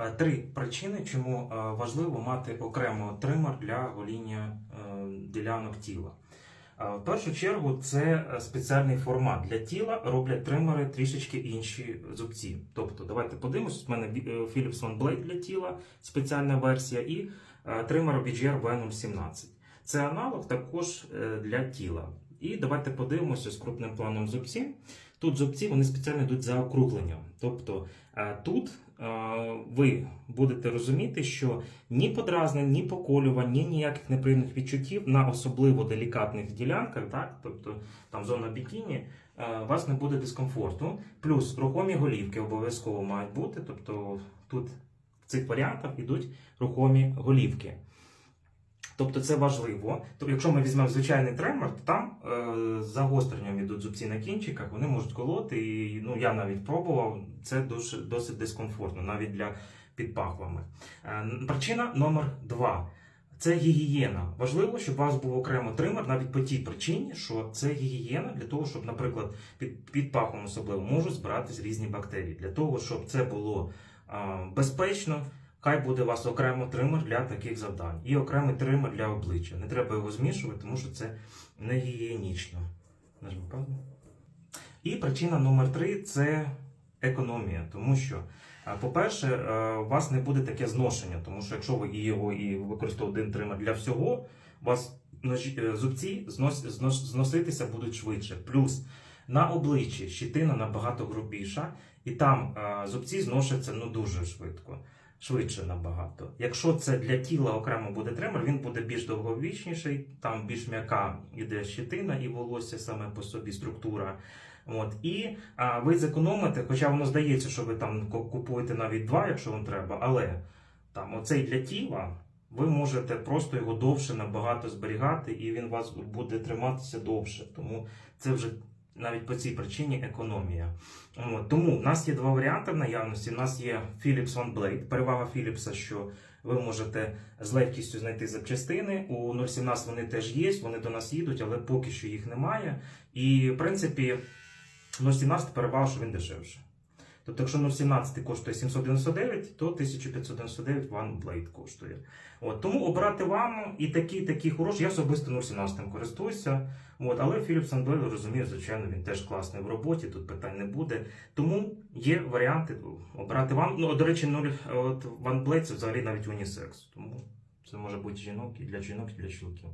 Е, Три причини, чому е, важливо мати окремо тример для гоління е, ділянок тіла. В першу чергу це спеціальний формат для тіла. Роблять тримери трішечки інші зубці. Тобто, давайте подивимось. У мене Philips One Blade для тіла, спеціальна версія, і тример BGR V017. Це аналог також для тіла. І давайте подивимося з крупним планом зубці. Тут зубці вони спеціально йдуть за округленням. Тобто е, тут е, ви будете розуміти, що ні подразнень, ні поколювань, ні ніяких неприємних відчуттів на особливо делікатних ділянках, так, тобто там зона бікіні, е, у вас не буде дискомфорту. Плюс рухомі голівки обов'язково мають бути. Тобто тут в цих варіантах йдуть рухомі голівки. Тобто це важливо. Тобто, якщо ми візьмемо звичайний тремор, то там е, з загостренням йдуть зубці на кінчиках, вони можуть колоти. І ну я навіть пробував. Це дуже досить дискомфортно, навіть для під пахвами. Е, причина номер два. Це гігієна. Важливо, щоб у вас був окремо тример навіть по тій причині, що це гігієна для того, щоб, наприклад, під, під пахом особливо можуть збиратись різні бактерії. Для того, щоб це було е, безпечно, Хай буде у вас окремо тример для таких завдань і окремий тример для обличчя. Не треба його змішувати, тому що це не гігієнічно. І причина номер три це економія, тому що, по-перше, е, у вас не буде таке зношення, тому що якщо ви його і використовуєте один тример для всього, у вас е, зубці знос, знос, зноситися будуть швидше. Плюс на обличчі щитина набагато грубіша, і там е, зубці зношаться ну дуже швидко швидше набагато. Якщо це для тіла окремо буде тример, він буде більш довговічніший, там більш м'яка іде щетина і волосся саме по собі структура. От і а, ви зекономите, хоча воно здається, що ви там купуєте навіть два, якщо вам треба, але там оцей для тіла. Ви можете просто його довше набагато зберігати, і він вас буде триматися довше. Тому це вже навіть по цій причині економія. Тому в нас є два варіанти в наявності. У нас є Philips One Blade. Перевага Philips, що ви можете з легкістю знайти запчастини. У 017 вони теж є, вони до нас їдуть, але поки що їх немає. І в принципі, 017 перевага, що він дешевше. Тобто, якщо 017 коштує 799, то 1599 One Blade коштує. От, тому обрати вам і такі, такі хороші. Я особисто 017 користуюся. От, але Philips Blade, розумію, звичайно, він теж класний в роботі, тут питань не буде. Тому є варіанти обрати вам. Ну, до речі, 0, от OneBlade це взагалі навіть унісекс. Тому це може бути жінок і для жінок, і для чоловіків.